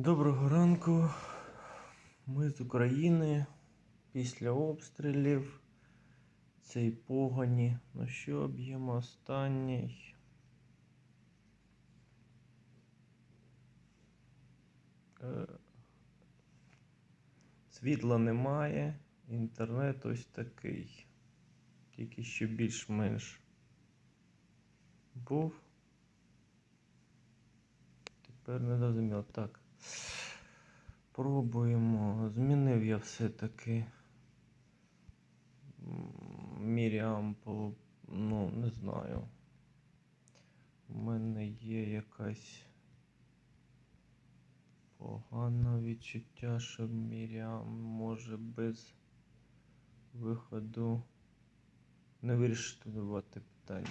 Доброго ранку. Ми з України після обстрілів. Цей погоні. Ну що, б'ємо останній. Е, Світла немає, інтернет ось такий. Тільки що більш-менш був. Тепер не зрозуміло. Так. Пробуємо. Змінив я все-таки м, Міріам по. Ну, не знаю. У мене є якась погане відчуття, що Міріам може без виходу не вирішувати питання.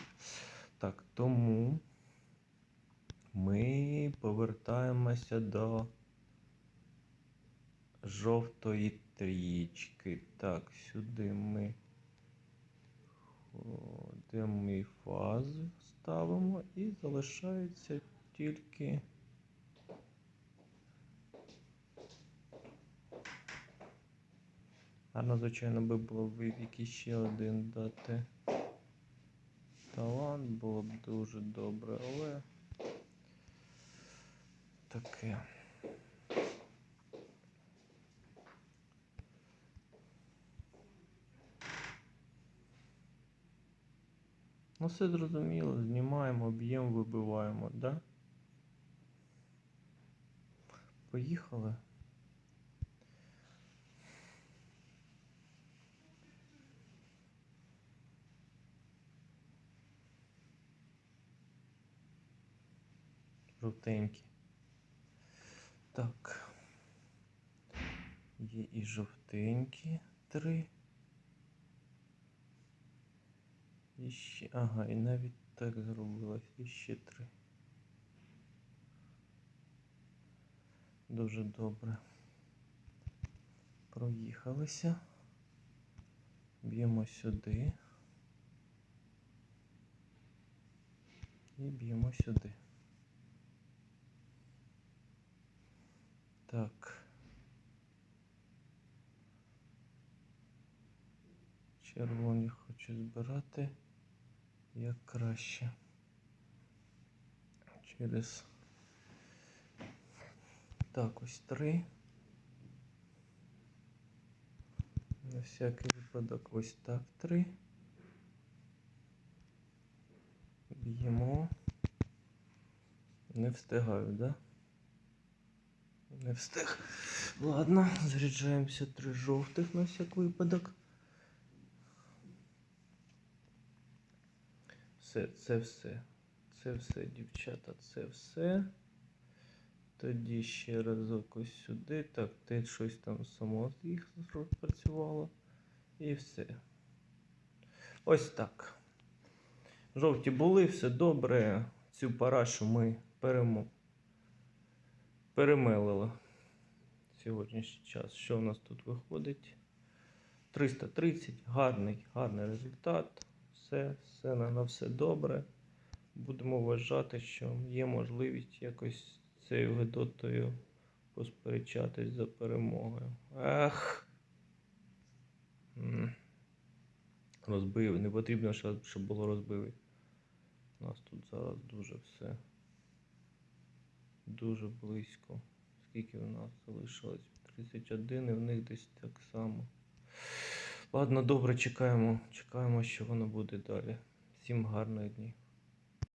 Так, тому ми повертаємося до жовтої трічки. Так, сюди ми ходимо і фази ставимо і залишається тільки. Гарно, звичайно, би було б якийсь ще один дати талант, було б дуже добре, але таке. Ну, все зрозуміло, знімаємо, об'єм вибиваємо, да? Поїхали. Жовтенькі. Так. Є і жовтенькі три. І ще. Ага, і навіть так зробилось. І ще три. Дуже добре. Проїхалися. Б'ємо сюди. І б'ємо сюди. Так. Червоні хочу збирати як краще. Через так, ось три. На всякий випадок ось так три. Б'ємо. Не встигаю, да? Не встиг. Ладно, заряджаємося три жовтих на всяк випадок. Все, це все. Це все, дівчата, це все. Тоді ще разок ось сюди. Так, те щось там само їх працювало. І все. Ось так. Жовті були, все добре. Цю парашу ми перемо... перемелили. Сьогоднішній час. Що в нас тут виходить? 330, гарний, гарний результат. Все, все на, на все добре. Будемо вважати, що є можливість якось цією Гедотою посперечатись за перемогою. Ах. Розбив. Не потрібно, щоб було розбивий. У нас тут зараз дуже все. Дуже близько. Скільки у нас залишилось? 31 і в них десь так само. Ладно, добре, чекаємо. Чекаємо, що воно буде далі. Всім гарних днів.